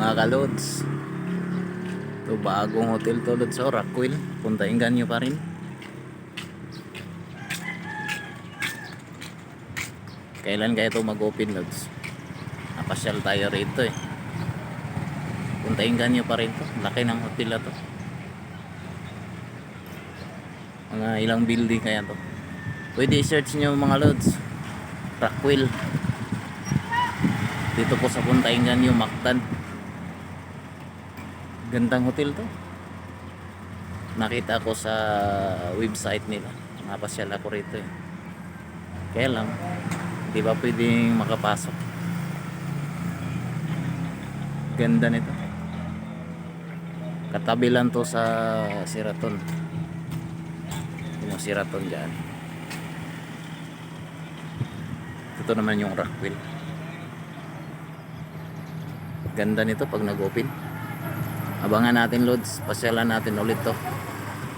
mga kalods. Ito bagong hotel to lods. So Rockwell. Puntahin nyo pa rin. Kailan kaya ito mag-open lods? Napasyal tayo rito eh. Puntahin nyo pa rin to. Laki ng hotel na to. Mga ilang building kaya to. Pwede i-search nyo mga lods. Rockwell. Dito po sa Puntaingan yung Mactan gandang hotel to. Nakita ko sa website nila. Napasyal ako rito eh. Kaya lang di ba pwedeng makapasok? Ganda nito. Katabi lang to sa Siraton. Yung Siraton dyan. Ito naman yung Rockwell. Ganda nito pag nag-open abangan natin loads pasyalan natin ulit to